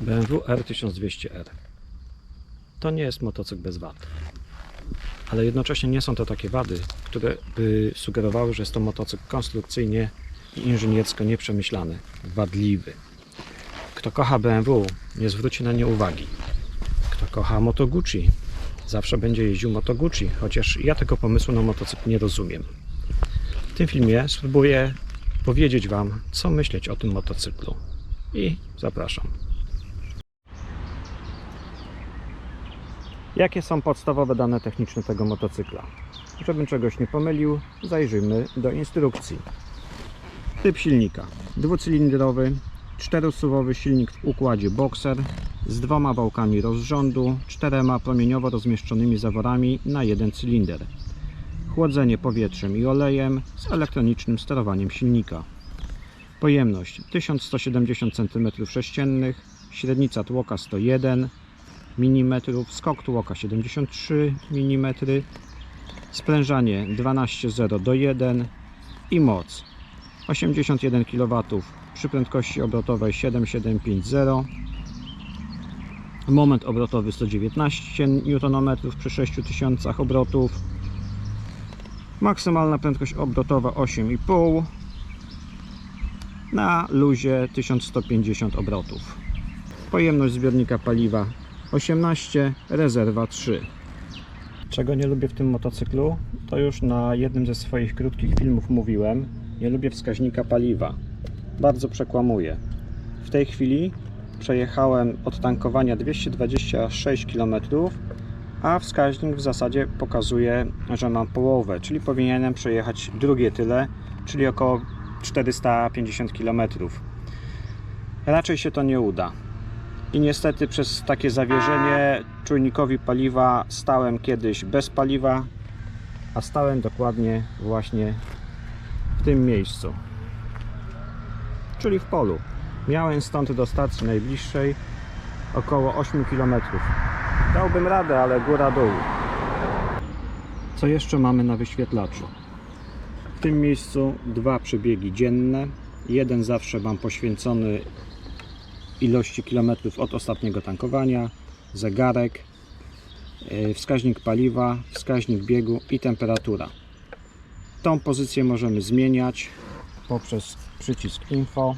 BMW R1200R. To nie jest motocykl bez wad. Ale jednocześnie nie są to takie wady, które by sugerowały, że jest to motocykl konstrukcyjnie i inżyniersko nieprzemyślany, wadliwy. Kto kocha BMW, nie zwróci na nie uwagi. Kto kocha Moto Gucci, zawsze będzie jeździł Moto Gucci, chociaż ja tego pomysłu na motocykl nie rozumiem. W tym filmie spróbuję powiedzieć Wam, co myśleć o tym motocyklu. I zapraszam. Jakie są podstawowe dane techniczne tego motocykla? Żebym czegoś nie pomylił, zajrzyjmy do instrukcji. Typ silnika. Dwucylindrowy, czterosuwowy silnik w układzie Boxer z dwoma wałkami rozrządu, czterema promieniowo rozmieszczonymi zaworami na jeden cylinder. Chłodzenie powietrzem i olejem z elektronicznym sterowaniem silnika. Pojemność 1170 cm3, średnica tłoka 101 mm, skok tłoka 73 mm, sprężanie 12,0 do 1 i moc 81 kW przy prędkości obrotowej 7750 moment obrotowy 119 Nm przy 6000 obrotów. Maksymalna prędkość obrotowa 8,5 na luzie 1150 obrotów. Pojemność zbiornika paliwa 18, rezerwa 3 czego nie lubię w tym motocyklu to już na jednym ze swoich krótkich filmów mówiłem nie lubię wskaźnika paliwa bardzo przekłamuje w tej chwili przejechałem od tankowania 226 km a wskaźnik w zasadzie pokazuje, że mam połowę, czyli powinienem przejechać drugie tyle, czyli około 450 km. Raczej się to nie uda. I niestety przez takie zawierzenie czujnikowi paliwa stałem kiedyś bez paliwa, a stałem dokładnie właśnie w tym miejscu, czyli w polu. Miałem stąd do stacji najbliższej około 8 km. Dałbym radę, ale góra dół. Co jeszcze mamy na wyświetlaczu? W tym miejscu dwa przebiegi dzienne. Jeden zawsze mam poświęcony ilości kilometrów od ostatniego tankowania, zegarek, yy, wskaźnik paliwa, wskaźnik biegu i temperatura. Tą pozycję możemy zmieniać poprzez przycisk info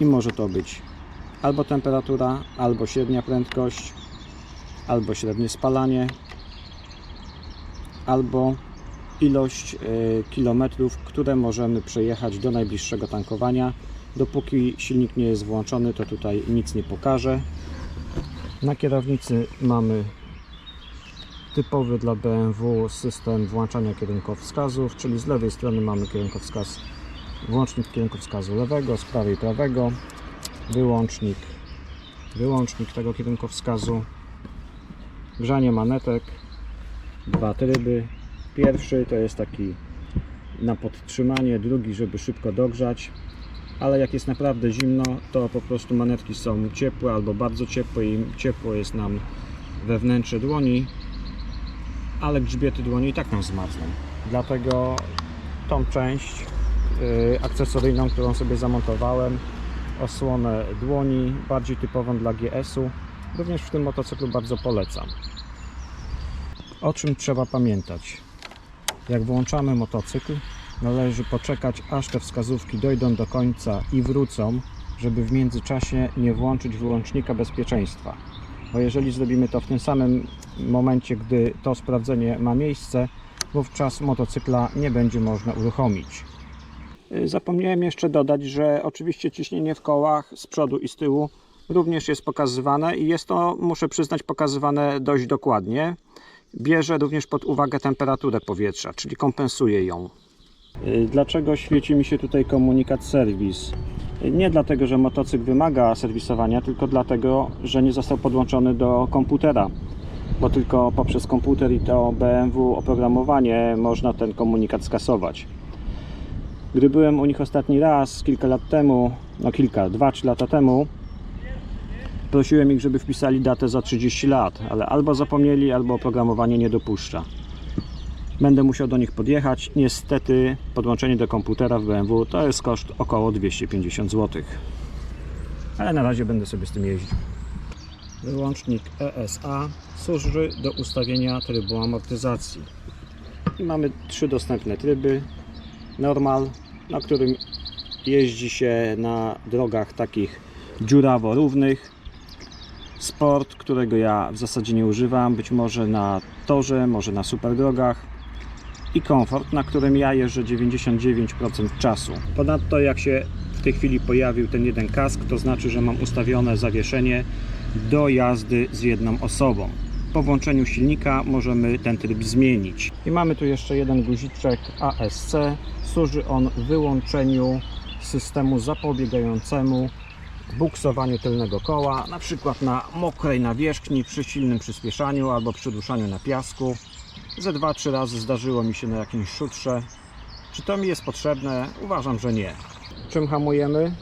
i może to być albo temperatura, albo średnia prędkość, albo średnie spalanie, albo ilość y, kilometrów, które możemy przejechać do najbliższego tankowania. Dopóki silnik nie jest włączony, to tutaj nic nie pokaże. Na kierownicy mamy typowy dla BMW system włączania kierunkowskazów, czyli z lewej strony mamy kierunkowskaz, włącznik kierunkowskazu lewego, z prawej prawego, wyłącznik, wyłącznik tego kierunkowskazu, grzanie manetek, dwa tryby. Pierwszy to jest taki na podtrzymanie, drugi, żeby szybko dogrzać, ale jak jest naprawdę zimno, to po prostu manetki są ciepłe albo bardzo ciepłe i ciepło jest nam we wnętrze dłoni, ale grzbiety dłoni i tak nam zmarzną. Dlatego tą część yy, akcesoryjną, którą sobie zamontowałem, osłonę dłoni, bardziej typową dla GS-u, również w tym motocyklu bardzo polecam. O czym trzeba pamiętać? Jak włączamy motocykl, należy poczekać, aż te wskazówki dojdą do końca i wrócą, żeby w międzyczasie nie włączyć wyłącznika bezpieczeństwa. Bo jeżeli zrobimy to w tym samym momencie, gdy to sprawdzenie ma miejsce, wówczas motocykla nie będzie można uruchomić. Y, Zapomniałem jeszcze dodać, że oczywiście ciśnienie w kołach z przodu i z tyłu również jest pokazywane i jest to, muszę przyznać, pokazywane dość dokładnie. Bierze również pod uwagę temperaturę powietrza, czyli kompensuje ją. Y, Dlaczego świeci mi się tutaj komunikat serwis? Y, Nie dlatego, że motocykl wymaga serwisowania, tylko dlatego, że nie został podłączony do komputera. Bo tylko poprzez komputer i to BMW oprogramowanie można ten komunikat skasować. Gdy byłem u nich ostatni raz, kilka lat temu, no kilka, dwa, trzy lata temu, prosiłem ich, żeby wpisali datę za 30 lat, ale albo zapomnieli, albo oprogramowanie nie dopuszcza. Będę musiał do nich podjechać. Niestety podłączenie do komputera w BMW to jest koszt około 250 zł. ale na razie będę sobie z tym jeździł. Wyłącznik ESA służy do ustawienia trybu amortyzacji. I mamy trzy dostępne tryby. Normal, na którym jeździ się na drogach takich dziurawo równych. Sport, którego ja w zasadzie nie używam, być może na torze, może na superdrogach. I komfort, na którym ja jeżdżę 99% czasu. Ponadto jak się w tej chwili pojawił ten jeden kask, to znaczy, że mam ustawione zawieszenie do jazdy z jedną osobą. Po włączeniu silnika możemy ten tryb zmienić. I mamy tu jeszcze jeden guziczek ASC. Służy on wyłączeniu systemu zapobiegającemu buksowaniu tylnego koła, na przykład na mokrej nawierzchni przy silnym przyspieszaniu albo przy ruszaniu na piasku. Ze 2-3 razy zdarzyło mi się na jakimś szutrze. Czy to mi jest potrzebne? Uważam, że nie. Czym hamujemy?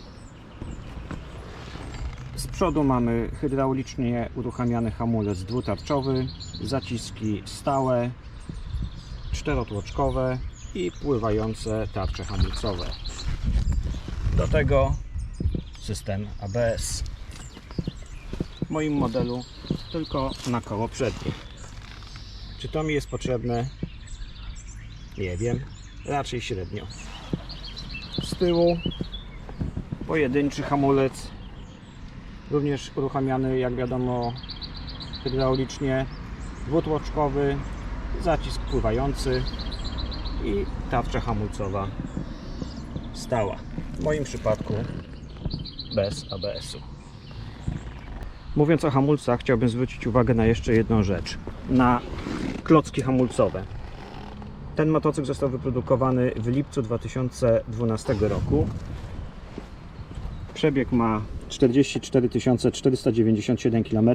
Z przodu mamy hydraulicznie uruchamiany hamulec dwutarczowy, zaciski stałe, czterotłoczkowe i pływające tarcze hamulcowe. Do tego system ABS. W moim modelu tylko na koło przednie. Czy to mi jest potrzebne? Nie wiem. Raczej średnio. Z tyłu. Pojedynczy hamulec. Również uruchamiany jak wiadomo hydraulicznie. Dwutłoczkowy. Zacisk pływający. I tarcza hamulcowa stała. W moim przypadku bez ABS-u mówiąc o hamulcach chciałbym zwrócić uwagę na jeszcze jedną rzecz. Na klocki hamulcowe. Ten motocykl został wyprodukowany w lipcu 2012 roku. Przebieg ma 44 497 km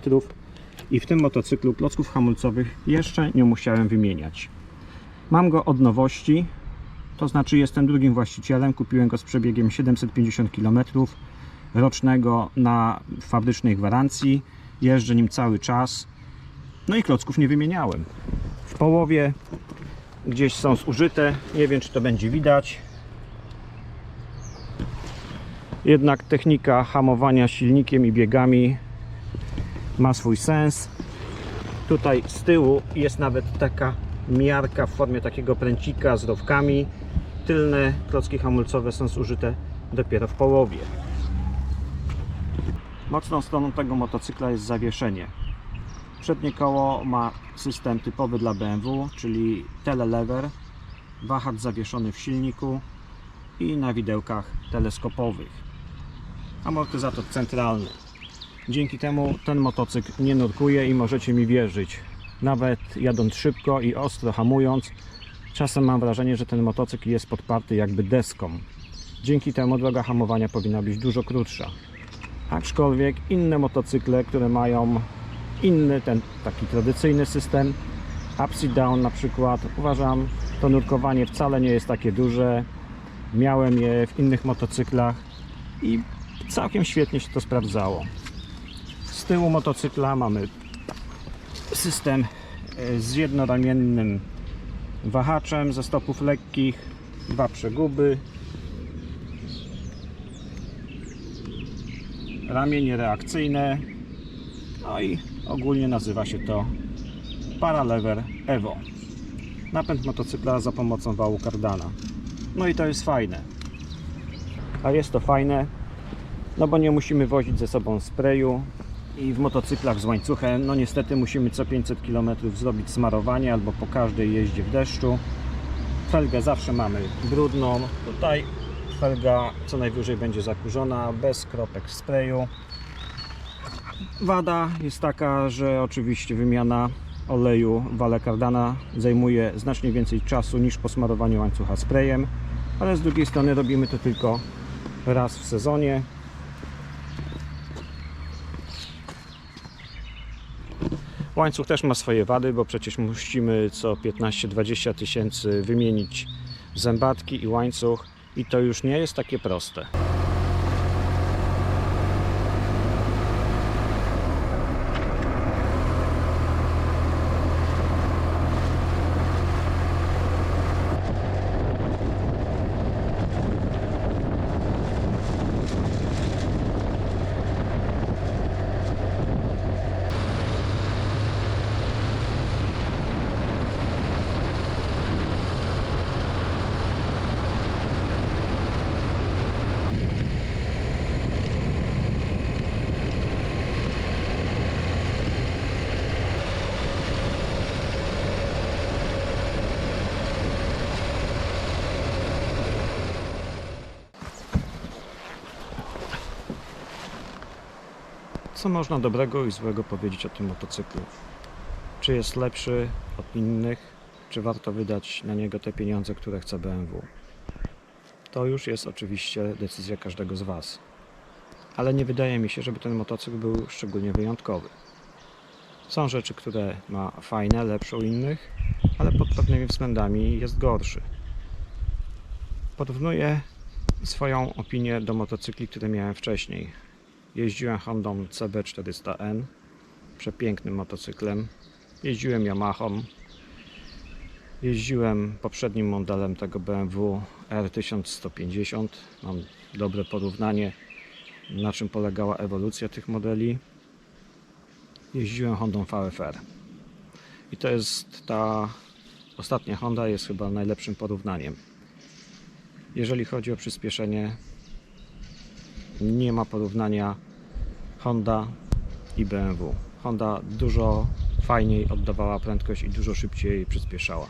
i w tym motocyklu klocków hamulcowych jeszcze nie musiałem wymieniać. Mam go od nowości, to znaczy jestem drugim właścicielem, kupiłem go z przebiegiem 750 km rocznego na fabrycznej gwarancji, jeżdżę nim cały czas, no i klocków nie wymieniałem. W połowie gdzieś są zużyte, nie wiem czy to będzie widać, jednak technika hamowania silnikiem i biegami ma swój sens. Tutaj z tyłu jest nawet taka miarka w formie takiego pręcika z rowkami. Tylne klocki hamulcowe są zużyte dopiero w połowie. Mocną stroną tego motocykla jest zawieszenie. Przednie koło ma system typowy dla BMW, czyli telelever, wahacz zawieszony w silniku i na widełkach teleskopowych amortyzator centralny. Dzięki temu ten motocykl nie nurkuje i możecie mi wierzyć. Nawet jadąc szybko i ostro hamując, czasem mam wrażenie, że ten motocykl jest podparty jakby deską. Dzięki temu droga hamowania powinna być dużo krótsza. Aczkolwiek inne motocykle, które mają inny, ten taki tradycyjny system, upside down na przykład, uważam, to nurkowanie wcale nie jest takie duże. Miałem je w innych motocyklach i całkiem świetnie się to sprawdzało. Z tyłu motocykla mamy system e, z jednoramiennym wahaczem ze stopów lekkich, dwa przeguby, ramienie reakcyjne, no i ogólnie nazywa się to Paralever Evo. Napęd motocykla za pomocą wału kardana. No i to jest fajne. A jest to fajne, no bo nie musimy wozić ze sobą sprayu i w motocyklach z łańcuchem, no niestety musimy co 500 km zrobić smarowanie albo po każdej jeździe w deszczu. Felgę zawsze mamy brudną, tutaj felga co najwyżej będzie zakurzona, bez kropek sprayu. Wada jest taka, że oczywiście wymiana oleju wale kardana zajmuje znacznie więcej czasu niż posmarowanie łańcucha sprayem, ale z drugiej strony robimy to tylko raz w sezonie, Łańcuch też ma swoje wady, bo przecież musimy co 15-20 tysięcy wymienić zębatki i łańcuch i to już nie jest takie proste. Co można dobrego i złego powiedzieć o tym motocyklu? Czy jest lepszy od innych? Czy warto wydać na niego te pieniądze, które chce BMW? To już jest oczywiście decyzja każdego z Was. Ale nie wydaje mi się, żeby ten motocykl był szczególnie wyjątkowy. Są rzeczy, które ma fajne, lepsze u innych, ale pod pewnymi względami jest gorszy. Porównuję swoją opinię do motocykli, które miałem wcześniej. Jeździłem Hondą CB400N, przepięknym motocyklem. Jeździłem Yamahą. Jeździłem poprzednim modelem tego BMW R1150. Mam dobre porównanie, na czym polegała ewolucja tych modeli. Jeździłem Hondą VFR. I to jest ta ostatnia Honda jest chyba najlepszym porównaniem. Jeżeli chodzi o przyspieszenie, nie ma porównania Honda i BMW. Honda dużo fajniej oddawała prędkość i dużo szybciej przyspieszała.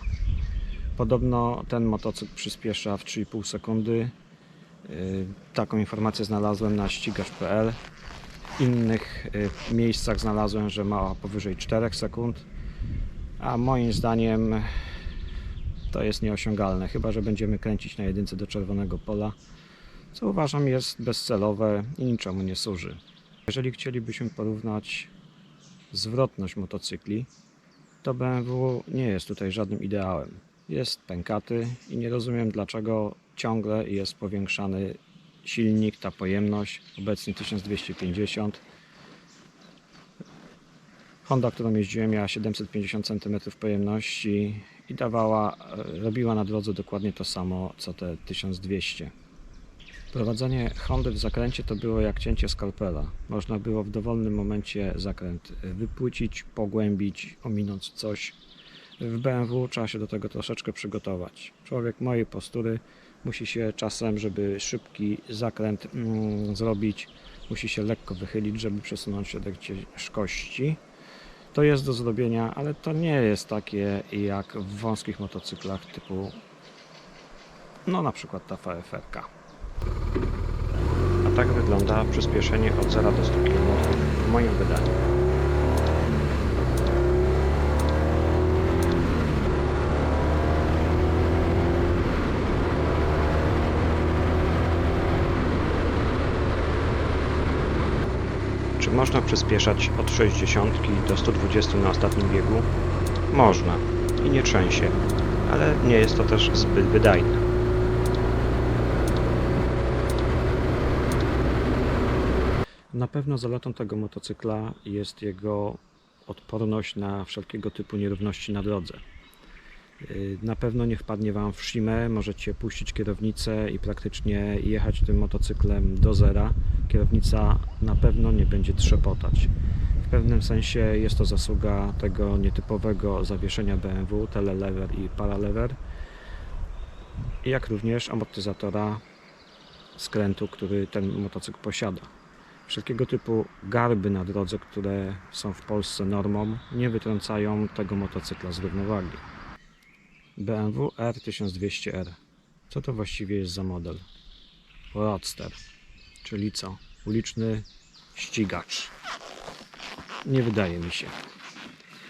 Podobno ten motocykl przyspiesza w 3,5 sekundy. Yy, Taką informację znalazłem na ścigacz.pl. W innych yy, miejscach znalazłem, że ma powyżej 4 sekund. A moim zdaniem to jest nieosiągalne, chyba że będziemy kręcić na jedynce do czerwonego pola, co uważam jest bezcelowe i niczemu nie służy. Jeżeli chcielibyśmy porównać zwrotność motocykli, to BMW nie jest tutaj żadnym ideałem. Jest pękaty i nie rozumiem dlaczego ciągle jest powiększany silnik, ta pojemność, obecnie 1250. Honda, którą jeździłem, miała 750 cm pojemności i dawała, e, robiła na drodze dokładnie to samo co te 1200. Prowadzenie Hondy w zakręcie to było jak cięcie skalpela. Można było w dowolnym momencie zakręt e, wypłycić, pogłębić, ominąć coś. W BMW trzeba się do tego troszeczkę przygotować. Człowiek mojej postury musi się czasem, żeby szybki zakręt mm, zrobić, musi się lekko wychylić, żeby przesunąć się do ciężkości. To jest do zrobienia, ale to nie jest takie jak w wąskich motocyklach typu no na przykład ta VFR-ka. Tak wygląda przyspieszenie od 0 do 100 km w moim wydaniu. Czy można przyspieszać od 60 do 120 na ostatnim biegu? Można i nie trzęsie, ale nie jest to też zbyt wydajne. Na pewno zaletą tego motocykla jest jego odporność na wszelkiego typu nierówności na drodze. Yy, Na pewno nie wpadnie Wam w szimę, możecie puścić kierownicę i praktycznie jechać tym motocyklem do zera. Kierownica na pewno nie będzie trzepotać. W pewnym sensie jest to zasługa tego nietypowego zawieszenia BMW, telelever i paralever, jak również amortyzatora skrętu, który ten motocykl posiada. Wszelkiego typu garby na drodze, które są w Polsce normą, nie wytrącają tego motocykla z równowagi. BMW R1200R. Co to właściwie jest za model? Roadster, czyli co? Uliczny ścigacz. Nie wydaje mi się.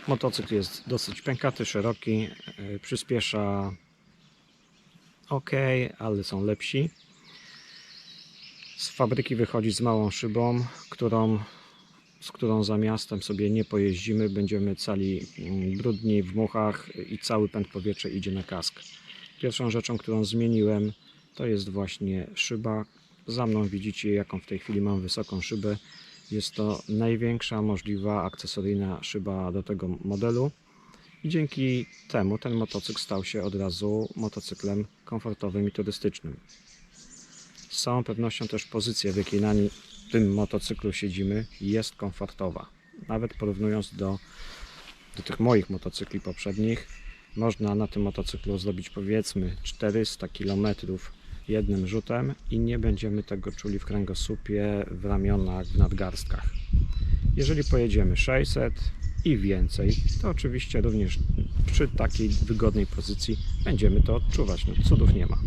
Motocykl jest dosyć pękaty, szeroki, yy, przyspiesza ok, ale są lepsi. Z fabryki wychodzi z małą szybą, którą, z którą za miastem sobie nie pojeździmy. Będziemy cali mm, brudni w muchach i cały pęd powietrza idzie na kask. Pierwszą rzeczą, którą zmieniłem, to jest właśnie szyba. Za mną widzicie, jaką w tej chwili mam wysoką szybę. Jest to największa możliwa akcesoryjna szyba do tego modelu. I dzięki temu ten motocykl stał się od razu motocyklem komfortowym i turystycznym. Z całą pewnością też pozycja, w jakiej na tym motocyklu siedzimy, jest komfortowa. Nawet porównując do, do tych moich motocykli poprzednich, można na tym motocyklu zrobić powiedzmy 400 km jednym rzutem i nie będziemy tego czuli w kręgosłupie, w ramionach, w nadgarstkach. Jeżeli pojedziemy 600 i więcej, to oczywiście również przy takiej wygodnej pozycji będziemy to odczuwać. No, cudów nie ma.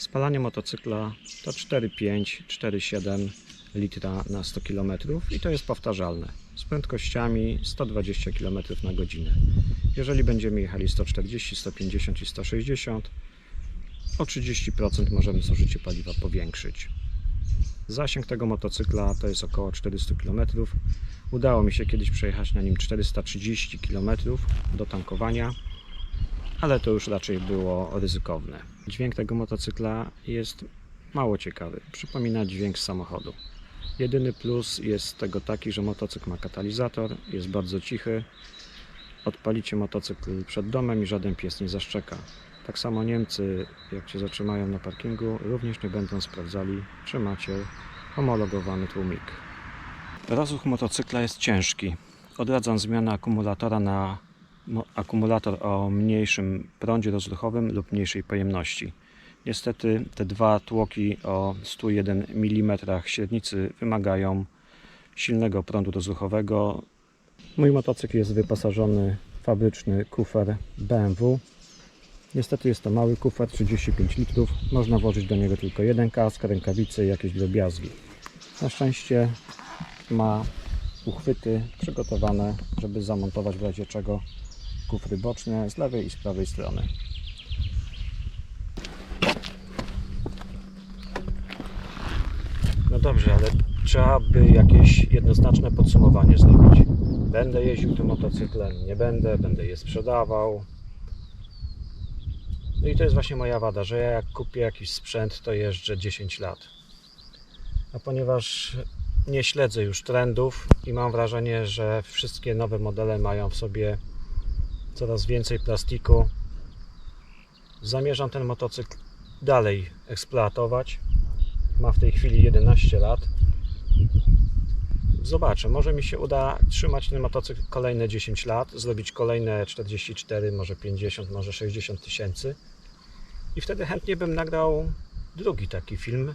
Spalanie motocykla to 4,5, 4,7, litra na 100 km i to jest powtarzalne z prędkościami 120 km na godzinę. Jeżeli będziemy jechali 140, 150 i 160, o 30% możemy zużycie paliwa powiększyć. Zasięg tego motocykla to jest około 400 km. Udało mi się kiedyś przejechać na nim 430 km do tankowania, ale to już raczej było ryzykowne. Dźwięk tego motocykla jest mało ciekawy. Przypomina dźwięk z samochodu. Jedyny plus jest tego taki, że motocykl ma katalizator, jest bardzo cichy. Odpalicie motocykl przed domem i żaden pies nie zaszczeka. Tak samo Niemcy, jak się zatrzymają na parkingu, również nie będą sprawdzali, czy macie homologowany tłumik. Rozruch motocykla jest ciężki. Odradzam zmianę akumulatora na akumulator o mniejszym prądzie rozruchowym lub mniejszej pojemności. Niestety te dwa tłoki o 101 mm średnicy wymagają silnego prądu rozruchowego. Mój motocykl jest wyposażony w fabryczny kufer BMW. Niestety jest to mały kufer, 35 litrów. Można włożyć do niego tylko jeden kask, rękawice i jakieś drobiazgi. Na szczęście ma uchwyty przygotowane, żeby zamontować w razie czego kufry boczne z lewej i z prawej strony. No dobrze, ale trzeba by jakieś jednoznaczne podsumowanie zrobić. Będę jeździł tym motocyklem, nie będę, będę je sprzedawał. No i to jest właśnie moja wada, że ja jak kupię jakiś sprzęt, to jeżdżę 10 lat. A ponieważ nie śledzę już trendów i mam wrażenie, że wszystkie nowe modele mają w sobie coraz więcej plastiku, zamierzam ten motocykl dalej eksploatować. Ma w tej chwili 11 lat. Zobaczę, może mi się uda trzymać ten motocykl kolejne 10 lat, zrobić kolejne 44, może 50, może 60 tysięcy. I wtedy chętnie bym nagrał drugi taki film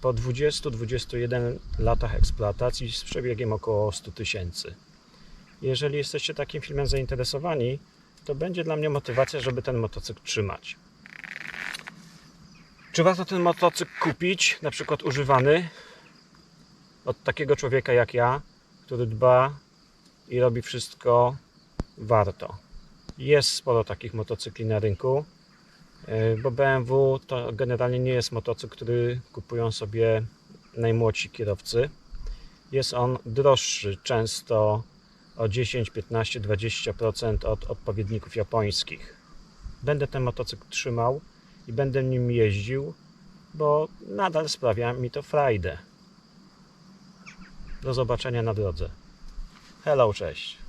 po 20-21 latach eksploatacji z przebiegiem około 100 tysięcy. Jeżeli jesteście takim filmem zainteresowani, to będzie dla mnie motywacja, żeby ten motocykl trzymać. Czy warto ten motocykl kupić, na przykład używany, od takiego człowieka jak ja, który dba i robi wszystko warto? Jest sporo takich motocykli na rynku, yy, bo BMW to generalnie nie jest motocykl, który kupują sobie najmłodsi kierowcy. Jest on droższy, często o 10, 15, 20% od odpowiedników japońskich. Będę ten motocykl trzymał i będę nim jeździł, bo nadal sprawia mi to frajdę. Do zobaczenia na drodze. Hello, cześć.